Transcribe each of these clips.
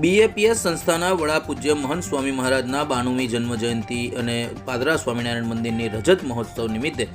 BAPS સંસ્થાના વડા પૂજ્ય મહંત સ્વામી મહારાજના બાણુમી જન્મ જયંતિ અને પાદરા સ્વામિનારાયણ મંદિરની રજત મહોત્સવ નિમિત્તે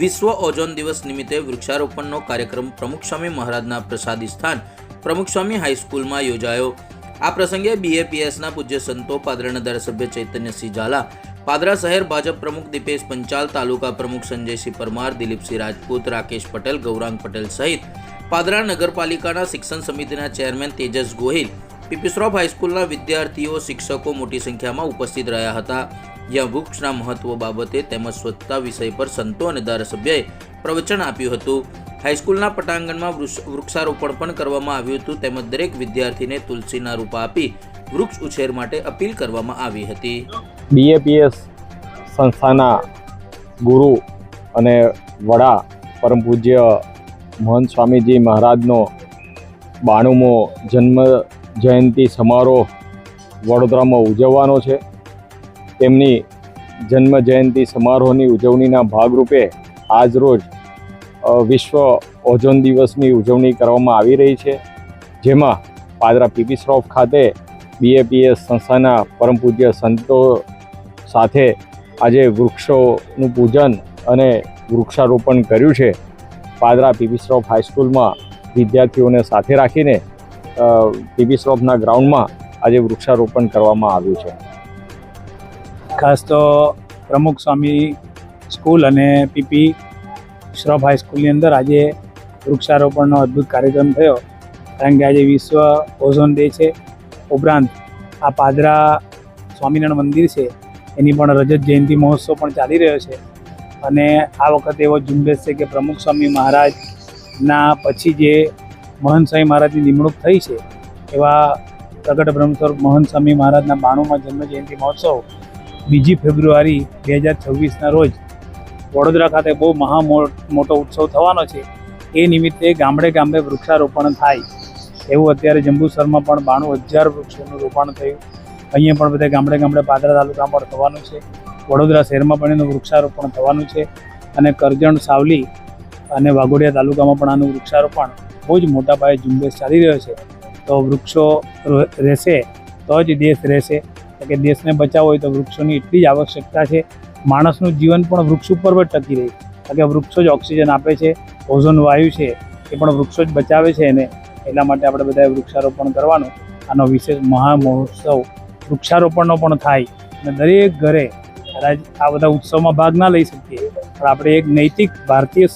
વિશ્વ ઓઝોન દિવસ નિમિત્તે વૃક્ષારોપણનો કાર્યક્રમ પ્રમુખ સ્વામી મહારાજના પ્રસાદી સ્થાન પ્રમુખ સ્વામી હાઈસ્કૂલમાં યોજાયો. આ પ્રસંગે બીએપીએસના પૂજ્ય સંતો પાદરાના ધારાસભ્ય ચૈતન્યસિંહ ઝાલા, પાદરા શહેર ભાજપ પ્રમુખ દીપેશ પંચાલ, તાલુકા પ્રમુખ સંજયસિંહ પરમાર, દિલીપસિંહ રાજપૂત, રાકેશ પટેલ, ગૌરાંગ પટેલ સહિત પાદરા નગરપાલિકાના શિક્ષણ સમિતિના ચેરમેન તેજસ ગોહિલ પીપીસરોફ હાઈસ્કૂલના વિદ્યાર્થીઓ, શિક્ષકો મોટી સંખ્યામાં ઉપસ્થિત રહ્યા હતા. જ્યાં વૃક્ષના મહત્વ બાબતે તેમજ સ્વચ્છતા વિષય પર સંતો અને ધારાસભ્યએ પ્રવચન આપ્યું હતું. હાઈસ્કૂલના પટાંગણમાં વૃક્ષ- વૃક્ષારોપણ પણ કરવામાં આવ્યું હતું. તેમજ દરેક વિદ્યાર્થીને તુલસીના રૂપા આપી વૃક્ષ ઉછેર માટે અપીલ કરવામાં આવી હતી. બીએપીએસ સંસ્થાના ગુરુ અને વડા પરમ પૂજ્ય મહંત સ્વામીજી મહારાજનો બાણુમો જન્મ જયંતિ સમારોહ વડોદરામાં ઉજવવાનો છે. તેમની જન્મ જયંતિ સમારોહની ઉજવણીના ભાગરૂપે આજરોજ વિશ્વ ઓઝોન દિવસની ઉજવણી કરવામાં આવી રહી છે. જેમાં પાદરા પીપી શ્રોફ ખાતે બીએપીએસ સંસ્થાના પરમ પૂજ્ય સંતો સાથે આજે વૃક્ષોનું પૂજન અને વૃક્ષારોપણ કર્યું છે. પાદરા પીપી શ્રોફ હાઈસ્કૂલમાં વિદ્યાર્થીઓને સાથે રાખીને પીપી શ્રોફના ગ્રાઉન્ડમાં આજે વૃક્ષારોપણ કરવામાં આવ્યું છે. ખાસ તો પ્રમુખ સ્વામી સ્કૂલ અને પીપી શ્રોફ હાઈસ્કૂલની અંદર આજે વૃક્ષારોપણનો અદ્ભુત કાર્યક્રમ થયો. કારણ કે આજે વિશ્વ ઓઝોન ડે છે. ઉપરાંત આ પાદરા સ્વામિનારાયણ મંદિર છે. એની પણ રજત જયંતિ મહોત્સવ પણ ચાલી રહ્યો છે. અને આ વખતે એવો ઝુંબેશ છે કે પ્રમુખ સ્વામી મહારાજના પછી જે મહંત મહારાજની નિમણૂક થઈ છે, એવા પ્રગટ બ્રહ્મસ્વર મહંત સ્વામી મહારાજના બાણુંમાં જન્મજયંતિ મહોત્સવ બીજી ફેબ્રુઆરી બે હજાર છવ્વીસના રોજ વડોદરા ખાતે બહુ મહા મોટો ઉત્સવ થવાનો છે. એ નિમિત્તે ગામડે ગામડે વૃક્ષારોપણ થાય. એવું અત્યારે જંબુસરમાં પણ બાણું હજાર વૃક્ષોનું રોપણ થયું. અહીંયા પણ બધા ગામડે ગામડે પાદરા તાલુકામાં પણ થવાનું છે. વડોદરા શહેરમાં પણ એનું વૃક્ષારોપણ થવાનું છે. અને કરજણ, સાવલી અને વાઘોડિયા તાલુકામાં પણ આનું વૃક્ષારોપણ બહુ જ મોટા પાયે ઝુંબેશ ચાલી રહ્યો છે. તો વૃક્ષો રહેશે તો જ દેશ રહેશે. કારણ કે દેશને બચાવવો હોય તો વૃક્ષોની એટલી જ આવશ્યકતા છે. માણસનું જીવન પણ વૃક્ષ ઉપર જ ટકી રહે. કારણ કે વૃક્ષો જ ઓક્સિજન આપે છે, ઓઝોન વાયુ છે, એ પણ વૃક્ષો જ બચાવે છે એને. એટલા માટે આપણે બધાએ વૃક્ષારોપણ કરવાનું. આનો વિશેષ મહા મહોત્સવ વૃક્ષારોપણનો પણ થાય. અને દરેક ઘરે કદાચ આ બધા ઉત્સવમાં ભાગ ના લઈ શકીએ. પણ આપણે એક નૈતિક ભારતીય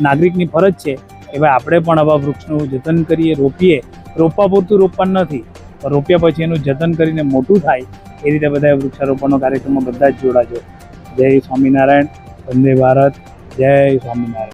નાગરિકની ફરજ છે ભાઈ આપણે પણ આવા વૃક્ષનું જતન કરીએ, રોપીએ. રોપવા પૂરતું રોપવાનું નથી, પણ રોપ્યા પછી એનું જતન કરીને મોટું થાય, એ રીતે બધા વૃક્ષારોપણનો કાર્યક્રમમાં બધા જ જોડાજો. જય સ્વામિનારાયણ, વંદે ભારત, જય સ્વામિનારાયણ.